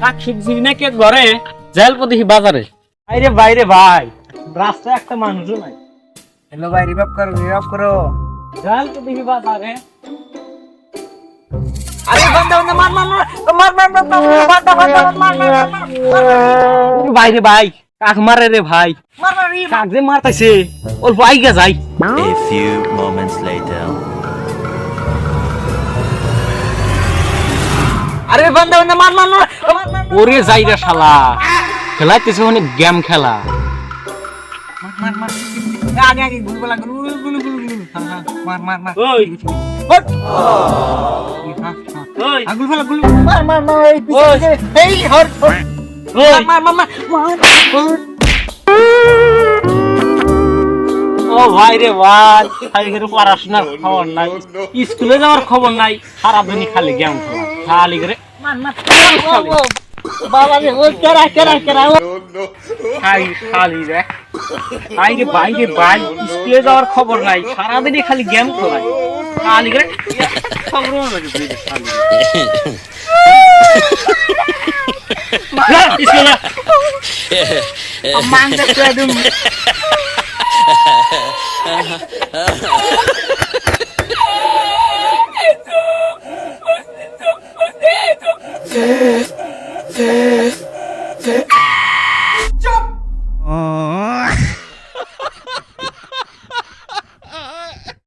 কাক শিখছি নাকি ঘরে জেল প্রদেশি বাজারে বাইরে ভাই রাস্তায় একটা মানুষও নাই ভাই কাক মারে রে ভাই কাক যে মারতাছে অল্প আইগা যাই A few moments later. আরে বন্ধ বন্ধ মার মার ওরে যাই রে শালা খেলাইতেছে অনেক গেম খেলা মার মার আগে আগে গুলু বলা গুলু গুলু গুলু গুলু গুলু হ্যাঁ হ্যাঁ মার মার মার ওই আগুল ফেলা গুলু মার মার মার এই পিছে এই হট হট মার মার মার মার ও ভাই রে ভাই আজকের পড়াশোনার খবর নাই স্কুলে যাওয়ার খবর নাই সারাদিনই খালি গেম খেলা খালি করে বাবা রে ও কেরা কেরা কেরা খালি খালি রে ভাই রে ভাই রে ভাই স্কুলে যাওয়ার খবর নাই সারাদিনই খালি গেম খেলা খালি খবর লাগে স্কুলে দেখতে deserve.